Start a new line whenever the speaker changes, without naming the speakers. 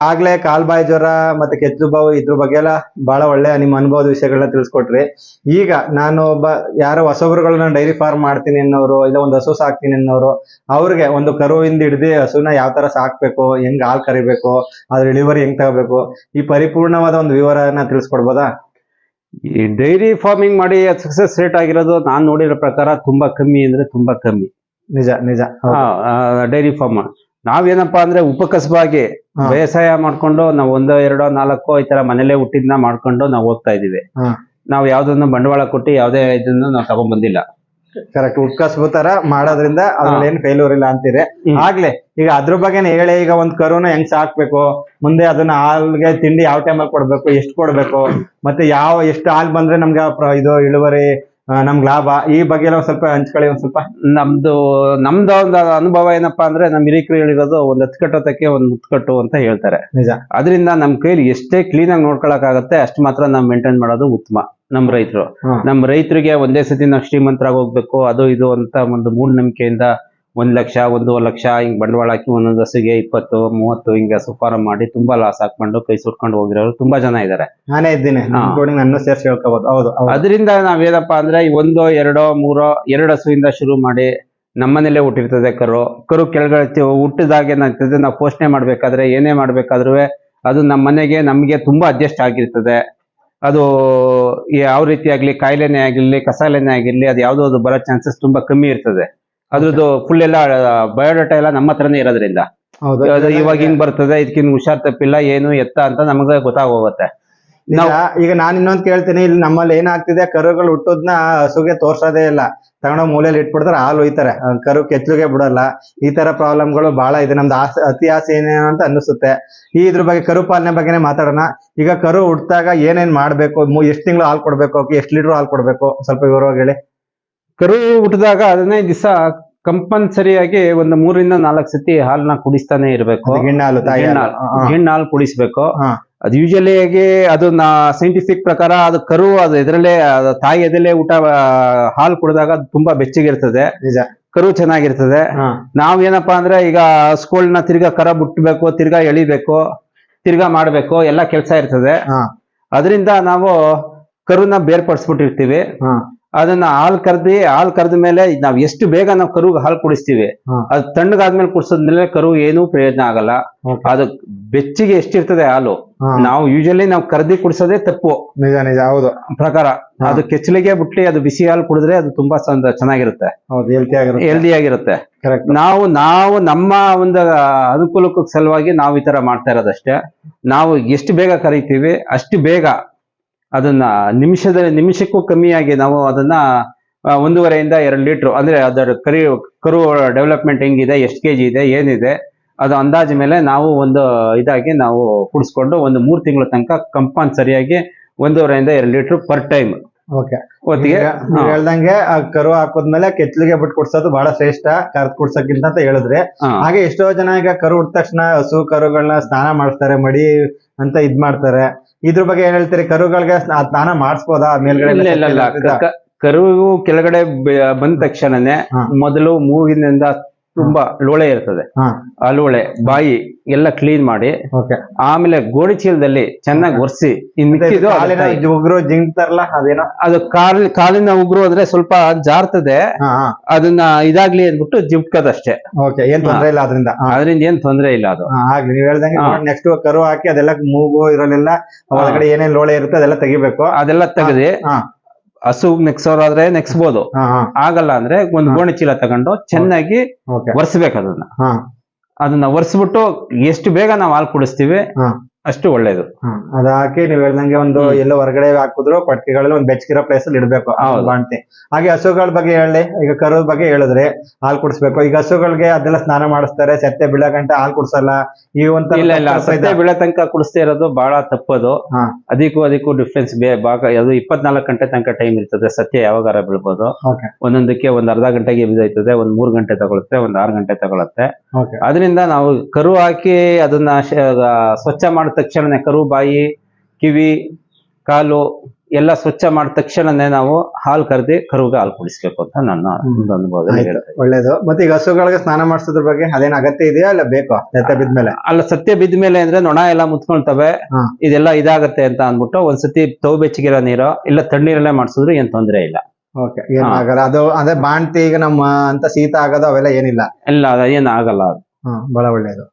ಆಗ್ಲೇ ಕಾಲ್ಬಾಯಿ ಜ್ವರ ಮತ್ತೆ ಕೆಚ್ಚು ಬಾವು ಇದ್ರ ಬಗ್ಗೆ ಎಲ್ಲ ಬಹಳ ಒಳ್ಳೆ ನಿಮ್ಮ ಅನುಭವದ ವಿಷಯಗಳನ್ನ ತಿಳಿಸ್ಕೊಟ್ರಿ. ಈಗ ನಾನು ಒಬ್ಬ ಯಾರೋ ಹೊಸಬ್ರುಗಳನ್ನ ಡೈರಿ ಫಾರ್ಮ್ ಮಾಡ್ತೀನಿ ಅನ್ನೋರು ಇಲ್ಲ ಒಂದು ಹಸು ಸಾಕ್ತೀನಿ ಅನ್ನೋರು ಅವ್ರಿಗೆ ಒಂದು ಕರುವಿಂದ ಹಿಡ್ದು ಹಸುನ ಯಾವ ತರ ಸಾಕ್ಬೇಕು ಹೆಂಗ್ ಹಾಲ್ ಕರಿಬೇಕು ಅದ್ರ ಇಳುವರಿ ಹೆಂಗ್ ತಗೋಬೇಕು ಈ ಪರಿಪೂರ್ಣವಾದ ಒಂದು ವಿವರನ ತಿಳಿಸ್ಕೊಡ್ಬೋದಾ?
ಈ ಡೈರಿ ಫಾರ್ಮಿಂಗ್ ಮಾಡಿ ಸಕ್ಸಸ್ ರೇಟ್ ಆಗಿರೋದು ನಾನ್ ನೋಡಿರೋ ಪ್ರಕಾರ ತುಂಬಾ ಕಮ್ಮಿ ಅಂದ್ರೆ ತುಂಬಾ ಕಮ್ಮಿ.
ನಿಜ ನಿಜ.
Dairy farm. ನಾವೇನಪ್ಪಾ ಅಂದ್ರೆ ಉಪಕಸಬಾಗಿ
ಬೇಸಾಯ
ವ್ಯವಸಾಯ ಮಾಡ್ಕೊಂಡು ನಾವು ಒಂದೋ ಎರಡೋ ನಾಲ್ಕೋ ಈ ತರ ಮನೇಲೆ ಹುಟ್ಟಿದ್ನ ಮಾಡ್ಕೊಂಡು ನಾವು ಹೋಗ್ತಾ ಇದೀವಿ ನಾವ್ ಯಾವ್ದನ್ನು ಬಂಡವಾಳ ಕೊಟ್ಟು ಯಾವ್ದೇ ಇದನ್ನು ನಾವು ತಗೊಂಡ್ ಬಂದಿಲ್ಲ.
ಕರೆಕ್ಟ್ ಉಟ್ಕಸ್ಬು ತರ ಮಾಡೋದ್ರಿಂದ ಅದ್ರಲ್ಲಿ ಏನ್ ಫೇಲ್ಯೂರ್ ಇಲ್ಲ ಅಂತೀರಿ. ಆಗ್ಲೇ ಈಗ ಅದ್ರ ಬಗ್ಗೆನೇ ಹೇಳಿ ಈಗ ಒಂದ್ ಕರುನ ಹೆಂಗ್ ಸಾಕ್ಬೇಕು? ಮುಂದೆ ಅದನ್ನ ಹಾಲ್ಗೆ ತಿಂಡಿ ಯಾವ ಟೈಮಲ್ಲಿ ಕೊಡ್ಬೇಕು? ಎಷ್ಟು ಕೊಡ್ಬೇಕು? ಮತ್ತೆ ಯಾವ ಎಷ್ಟು ಹಾಲ್ ಬಂದ್ರೆ ನಮ್ಗೆ ಇದು ಇಳುವರಿ ನಮ್ಗ್ ಲಾಭ. ಈ ಬಗ್ಗೆ ಎಲ್ಲ ಸ್ವಲ್ಪ ಹಂಚ್ಕೊಳ್ಳಿ ಒಂದ್ ಸ್ವಲ್ಪ.
ನಮ್ದು ನಮ್ದು ಒಂದು ಅನುಭವ ಏನಪ್ಪಾ ಅಂದ್ರೆ ನಮ್ ಹಿರಿಕರು ಹೇಳಿರೋದು ಒಂದ್ ಹತ್ತು ಒಂದು ಮುತ್ತು ಅಂತ ಹೇಳ್ತಾರೆ.
ನಿಜ.
ಅದರಿಂದ ನಮ್ ಕೈಲಿ ಎಷ್ಟೇ ಕ್ಲೀನ್ ಆಗಿ ನೋಡ್ಕೊಳಕ್ ಆಗುತ್ತೆ ಅಷ್ಟು ಮಾತ್ರ ನಾವು ಮೇಂಟೈನ್ ಮಾಡೋದು ಉತ್ತಮ ನಮ್ ರೈತರು.
ನಮ್ಮ
ನಮ್ ರೈತರಿಗೆ ಒಂದೇ ಸತಿ ನಾವು ಶ್ರೀಮಂತರಾಗಿ ಹೋಗ್ಬೇಕು ಅದು ಇದು ಅಂತ ಒಂದು ಮೂಢನಂಬಿಕೆಯಿಂದ ಒಂದ್ ಲಕ್ಷ ಒಂದೂವರೆ ಲಕ್ಷ ಹಿಂಗ್ ಬಂಡವಾಳ ಹಾಕಿ ಒಂದೊಂದು ಹಸುಗೆ ಇಪ್ಪತ್ತು ಮೂವತ್ತು ಹಿಂಗೆ ಸುಪಾರ ಮಾಡಿ ತುಂಬಾ ಲಾಸ್ ಹಾಕೊಂಡು ಕೈ ಸುಟ್ಕೊಂಡು ಹೋಗಿರೋರು ತುಂಬಾ ಜನ ಇದಾರೆ.
ನಾನೇ ಇದ್ದೀನಿ. ನಾನು ಸೇರಿಸಿ ಹೇಳ್ಕೋಬಹುದು ಹೌದು
ಅದರಿಂದ ನಾವ್ ಏನಪ್ಪಾ ಅಂದ್ರೆ ಒಂದೋ ಎರಡೋ ಮೂರೋ ಎರಡು ಹಸುವಿಂದ ಶುರು ಮಾಡಿ ನಮ್ಮನೇಲೆ ಹುಟ್ಟಿರ್ತದೆ ಕರು. ಕರು ಕೆಳಗಡೆ ಹುಟ್ಟಿದಾಗ ಏನಾಗ್ತದೆ ನಾವು ಪೋಷಣೆ ಮಾಡ್ಬೇಕಾದ್ರೆ ಏನೇ ಮಾಡ್ಬೇಕಾದ್ರೂ ಅದು ನಮ್ಮ ಮನೆಗೆ ನಮ್ಗೆ ತುಂಬಾ ಅಡ್ಜಸ್ಟ್ ಆಗಿರ್ತದೆ. ಅದು ಯಾವ ರೀತಿ ಆಗ್ಲಿ ಕಾಯಿಲೆನೆ ಆಗಿರ್ಲಿ ಕಸಾಲೆನೇ ಆಗಿರ್ಲಿ ಅದು ಯಾವ್ದೋ ಅದು ಬರೋ ಚಾನ್ಸಸ್ ತುಂಬಾ ಕಮ್ಮಿ ಇರ್ತದೆ. ಅದ್ರದ್ದು ಫುಲ್ ಎಲ್ಲ ಬಯೋಡಾಟಾ ಎಲ್ಲ ನಮ್ಮ ಹತ್ರನೇ ಇರೋದ್ರಿಂದ. ಇವಾಗ ಹಿಂಗ್ ಬರ್ತದೆ ಇದಕ್ಕಿನ್ ಹುಷಾರ್ ತಪ್ಪಿಲ್ಲ ಏನು ಎತ್ತ ಅಂತ ನಮಗೆ ಗೊತ್ತಾಗೋಗುತ್ತೆ.
ಈಗ ನಾನ್ ಇನ್ನೊಂದ್ ಕೇಳ್ತೀನಿ ಇಲ್ಲಿ ನಮ್ಮಲ್ಲಿ ಏನಾಗ್ತಿದೆ ಕರುಗಳು ಹುಟ್ಟೋದ್ನ ಹಸುಗೆ ತೋರ್ಸೋದೇ ಇಲ್ಲ. ತಗೊಂಡೋಗ್ ಮೂಲೆಯಲ್ಲಿ ಇಟ್ಬಿಡ್ತಾರೆ ಹಾಲು ಒಯ್ತಾರೆ. ಕರು ಕೆತ್ತಲುಗೆ ಬಿಡಲ್ಲ. ಈ ತರ ಪ್ರಾಬ್ಲಮ್ಗಳು ಬಹಳ ಇದೆ. ನಮ್ದು ಆಸೆ ಅತಿ ಆಸೆ ಏನೇನು ಅಂತ ಅನ್ನಿಸುತ್ತೆ. ಈ ಇದ್ರ ಬಗ್ಗೆ ಕರು ಪಾಲನೆ ಬಗ್ಗೆನೇ ಮಾತಾಡೋಣ. ಈಗ ಕರು ಹುಟ್ಟಿದಾಗ ಏನೇನ್ ಮಾಡ್ಬೇಕು? ಎಷ್ಟು ತಿಂಗಳು ಹಾಲು ಕೊಡ್ಬೇಕು? ಎಷ್ಟು ಲೀಟರ್ ಹಾಲು ಕೊಡ್ಬೇಕು? ಸ್ವಲ್ಪ ವಿವರವಾಗಿ ಹೇಳಿ.
ಕರು ಹುಟ್ಟಿದಾಗ ಅದನ್ನೇ ದಿವಸ ಕಂಪಲ್ಸರಿಯಾಗಿ ಒಂದು ಮೂರಿಂದ ನಾಲ್ಕು ಸತಿ ಹಾಲನ್ನ ಕುಡಿಸ್ತಾನೆ ಇರಬೇಕು.
ಹೆಣ್ಣು ಗಿಣ್ಣು ಹಾಲು. ತಾಯಿ ಹಾ, ಹಾ.
ಹೆಣ್ಣು ಹಾಲು ಕುಡಿಸ್ಬೇಕು. ಅದು ಯೂಶಲಿ ಆಗಿ ಅದು ಸೈಂಟಿಫಿಕ್ ಪ್ರಕಾರ ಅದು ಕರು ಅದು ಇದರಲ್ಲೇ ತಾಯಿ ಎದರಲ್ಲೇ ಊಟ ಹಾಲ್ ಕುಡಿದಾಗ ಅದು ತುಂಬಾ ಬೆಚ್ಚಗಿರ್ತದೆ.
ನಿಜ.
ಕರು ಚೆನ್ನಾಗಿರ್ತದೆ.
ಹಾ.
ನಾವ್ ಏನಪ್ಪಾ ಅಂದ್ರೆ ಈಗ ಸ್ಕೂಲ್ನ ತಿರ್ಗಾ ಕರ ಬಿಟ್ಬೇಕು ತಿರ್ಗಾ ಎಳಿಬೇಕು ತಿರ್ಗಾ ಮಾಡ್ಬೇಕು ಎಲ್ಲಾ ಕೆಲಸ ಇರ್ತದೆ. ಅದರಿಂದ ನಾವು ಕರುನ ಬೇರ್ಪಡಿಸ್ಬಿಟ್ಟಿರ್ತೀವಿ.
ಹಾ.
ಅದನ್ನ ಹಾಲ್ ಕರ್ದಿ ಹಾಲ್ ಕರೆದ ಮೇಲೆ ನಾವ್ ಎಷ್ಟು ಬೇಗ ನಾವು ಕರುಗೆ ಹಾಲು ಕುಡಿಸ್ತೀವಿ. ಅದು ತಣ್ಣಗಾದ್ಮೇಲೆ ಕುಡಿಸೋದ್ಮೇಲೆ ಕರು ಏನು ಪ್ರಯೋಜನ ಆಗಲ್ಲ. ಅದು ಬೆಚ್ಚಿಗೆ ಎಷ್ಟಿರ್ತದೆ ಹಾಲು? ನಾವು ಯೂಶಲಿ ನಾವು ಕರ್ದಿ ಕುಡಿಸೋದೇ ತಪ್ಪು.
ನಿಜ ನಿಜ ಹೌದು.
ಪ್ರಕಾರ. ಅದು ಕೆಚ್ಚಲಿಗೆ ಬಿಟ್ಲಿ ಅದು ಬಿಸಿ ಹಾಲು ಕುಡಿದ್ರೆ ಅದು ತುಂಬಾ ಚೆನ್ನಾಗಿರುತ್ತೆ. ಹೆಲ್ದಿ ಆಗಿರುತ್ತೆ.
ಕರೆಕ್ಟ್
ನಾವು ನಾವು ನಮ್ಮ ಒಂದು ಅನುಕೂಲಕ್ಕೆ ಸಲುವಾಗಿ ನಾವು ಈ ತರ ಮಾಡ್ತಾ ಇರೋದಷ್ಟೇ. ನಾವು ಎಷ್ಟು ಬೇಗ ಕರಿತೀವಿ ಅಷ್ಟು ಬೇಗ ಅದನ್ನ ನಿಮಿಷದ, ನಿಮಿಷಕ್ಕೂ ಕಮ್ಮಿಯಾಗಿ ನಾವು ಅದನ್ನ ಒಂದೂವರೆಯಿಂದ ಎರಡು ಲೀಟ್ರು, ಅಂದ್ರೆ ಅದರ ಕರಿ, ಕರು ಡೆವಲಪ್ಮೆಂಟ್ ಹೆಂಗಿದೆ, ಎಷ್ಟು ಕೆ ಜಿ ಇದೆ, ಏನಿದೆ, ಅದು ಅಂದಾಜು ಮೇಲೆ ನಾವು ಒಂದು ಇದಾಗಿ ನಾವು ಕುಡಿಸ್ಕೊಂಡು ಒಂದು ಮೂರು ತಿಂಗಳ ತನಕ ಕಂಪಲ್ಸರಿಯಾಗಿ ಒಂದೂವರೆಯಿಂದ ಎರಡು ಲೀಟ್ರ್ ಪರ್ ಟೈಮ್.
ಓಕೆ. ನೀವ್ ಹೇಳ್ದಂಗೆ ಆ ಕರು ಹಾಕೋದ್ಮೇಲೆ ಕೆತ್ತಲಿಗೆ ಬಿಟ್ಟು ಕುಡ್ಸೋದು ಬಹಳ ಶ್ರೇಷ್ಠ ಕರ್ದ್ ಕುಡ್ಸಕ್ಕಿಂತ ಅಂತ ಹೇಳಿದ್ರೆ. ಹಾಗೆ ಎಷ್ಟೋ ಜನ ಈಗ ಕರು ಹುಟ್ಟ ತಕ್ಷಣ ಹಸು ಕರುಗಳನ್ನ ಸ್ನಾನ ಮಾಡಿಸ್ತಾರೆ ಮಡಿ ಅಂತ ಇದ್ ಮಾಡ್ತಾರೆ. ಇದ್ರ ಬಗ್ಗೆ ಏನ್ ಹೇಳ್ತೀರಿ? ಕರುಗಳಿಗೆ ಸ್ನಾ- ಸ್ನಾನ ಮಾಡಿಸ್ಬೋದಾ? ಮೇಲ್ಗಡೆ
ಕರು ಕೆಳಗಡೆ ಬಂದ ತಕ್ಷಣನೇ ಮೊದಲು ಮೂಗಿನಿಂದ ತುಂಬಾ ಲೋಳೆ ಇರ್ತದೆ.
ಹಾ.
ಆ ಲೋಳೆ ಬಾಯಿ ಎಲ್ಲ ಕ್ಲೀನ್ ಮಾಡಿ ಆಮೇಲೆ ಗೋಣಿ ಚೀಲದಲ್ಲಿ ಚೆನ್ನಾಗಿ ಒರೆಸಿ.
ಉಗುರು ಜಿಂಗ್ತಾರಲ್ಲ ಅದೇನೋ?
ಅದು ಕಾಲ್ ಕಾಲಿನ ಉಗುರು ಅಂದ್ರೆ ಸ್ವಲ್ಪ ಜಾರ್ತದೆ. ಅದನ್ನ ಇದಾಗ್ಲಿ ಅಂದ್ಬಿಟ್ಟು ಜಿಪ್ಕದಷ್ಟೇ.
ಏನ್ ತೊಂದ್ರೆ ಇಲ್ಲ ಅದರಿಂದ?
ಅದರಿಂದ ಏನ್ ತೊಂದ್ರೆ ಇಲ್ಲ ಅದು.
ಆಗ್ಲಿ ನೀವ್ ಹೇಳ್ದಂಗೆ. ನೆಕ್ಸ್ಟ್ ಕರು ಹಾಕಿ ಅದೆಲ್ಲ ಮೂಗು ಇರೋಲೆಲ್ಲ ಒಳಗಡೆ ಏನೇನ್ ಲೋಳೆ ಇರುತ್ತೆ ಅದೆಲ್ಲ ತೆಗಿಬೇಕು.
ಅದೆಲ್ಲ ತೆಗೆದಿ
ಹಾ.
ಹಸು ನೆಕ್ಸೋರಾದ್ರೆ ನೆಕ್ಸ್ಬೋದು ಆಗಲ್ಲ ಅಂದ್ರೆ ಒಂದು. ಗೋಣಿ ಚೀಲ ತಗೊಂಡು ಚೆನ್ನಾಗಿ ಒರೆಸ್ಬೇಕು ಅದನ್ನ. ಅದನ್ನ ಒರೆಸ್ಬಿಟ್ಟು ಎಷ್ಟು ಬೇಗ ನಾವು ಹಾಲು ಕುಡಿಸ್ತೀವಿ ಅಷ್ಟು ಒಳ್ಳೇದು.
ಅದ್ ಹಾಕಿ ನೀವ್ ಹೇಳ್ದಂಗೆ ಒಂದು. ಎಲ್ಲೋ ಹೊರಗಡೆ ಹಾಕಿದ್ರು ಪಟ್ಕೆಗಳಲ್ಲಿ ಒಂದ್ ಬೆಚ್ಚಗಿರೋ ಪ್ಲೇಸ್ ಅಲ್ಲಿ ಇಡ್ಬೇಕು. ಬಾಣ್ತಿ ಹಾಗೆ ಹಸುಗಳ ಬಗ್ಗೆ ಹೇಳಿ ಈಗ ಕರು ಬಗ್ಗೆ ಹೇಳಿದ್ರೆ ಹಾಲು ಕುಡಿಸ್ಬೇಕು ಈಗ ಹಸುಗಳಿಗೆ ಅದೆಲ್ಲ ಸ್ನಾನ ಮಾಡಿಸ್ತಾರೆ ಸತ್ತೆ ಬೀಳೋ ಗಂಟೆ ಹಾಲು ಕುಡ್ಸಲ್ಲ ಈ
ಇಲ್ಲ
ಇದೆ.
ಬೆಳೆ ತನಕ ಕುಡಿಸ್ತಾ ಇರೋದು ಬಹಳ ತಪ್ಪದು. ಅದಕ್ಕೂ ಅದಕ್ಕೂ ಡಿಫ್ರೆನ್ಸ್ ಬೇ ಭಾಗ ಅದು ಇಪ್ಪತ್ನಾಲ್ಕು ಗಂಟೆ ತನಕ ಟೈಮ್ ಇರ್ತದೆ ಸತ್ಯ ಯಾವಾಗಾರ ಬೀಳ್ಬೋದು. ಒಂದೊಂದಕ್ಕೆ ಒಂದ್ ಅರ್ಧ ಗಂಟೆಗೆ ಬಿದ್ದೈತದೆ ಒಂದ್ ಮೂರ್ ಗಂಟೆ ತಗೊಳುತ್ತೆ ಒಂದ್ ಆರು ಗಂಟೆ ತಗೊಳುತ್ತೆ. ಅದರಿಂದ ನಾವು ಕರು ಹಾಕಿ ಅದನ್ನ ಸ್ವಚ್ಛ ಮಾಡಿದ ತಕ್ಷಣ ಕರು ಬಾಯಿ ಕಿವಿ ಕಾಲು ಎಲ್ಲ ಸ್ವಚ್ಛ ಮಾಡಿದ ತಕ್ಷಣನೇ ನಾವು ಹಾಲು ಕರೆದಿ ಕರುಗೆ ಹಾಲು ಕುಡಿಸ್ಬೇಕು ಅಂತ ನನ್ನ ಒಂದು ಅನುಭವದಲ್ಲಿ
ಆಯ್ತು.
ಹೇಳ್ತೇನೆ
ಒಳ್ಳೇದು. ಮತ್ತೆ ಈಗ ಹಸುಗಳಿಗೆ ಸ್ನಾನ ಮಾಡಿಸೋದ್ರ ಬಗ್ಗೆ ಅದೇನ್ ಅಗತ್ಯ ಇದೆಯಾ ಇಲ್ಲ ಬೇಕೋ? ನೆತ್ತ ಬಿದ್ಮೇಲೆ
ಅಲ್ಲ ಸತ್ಯ ಬಿದ್ದ ಮೇಲೆ ಅಂದ್ರೆ ನೊಣ ಎಲ್ಲ ಮುತ್ಕೊಳ್ತವೆ. ಇದೆಲ್ಲ ಇದಾಗತ್ತೆ ಅಂತ ಅಂದ್ಬಿಟ್ಟು ಒಂದ್ಸತಿ ತವ್ ಬೆಚ್ಚಗಿರೋ ನೀರು ಇಲ್ಲ ತಣ್ಣೀರಲ್ಲೇ ಮಾಡಿಸಿದ್ರು ಏನ್ ತೊಂದರೆ ಇಲ್ಲ.
ಓಕೆ ಏನಾಗಲ್ಲ ಅದು ಅದೇ ಬಾಣ್ತಿ ಈಗ ನಮ್ಮ ಅಂತ ಶೀತ ಆಗೋದು ಅವೆಲ್ಲ ಏನಿಲ್ಲ.
ಇಲ್ಲ ಏನ್ ಆಗಲ್ಲ ಅದು.
ಬಹಳ ಒಳ್ಳೇದು.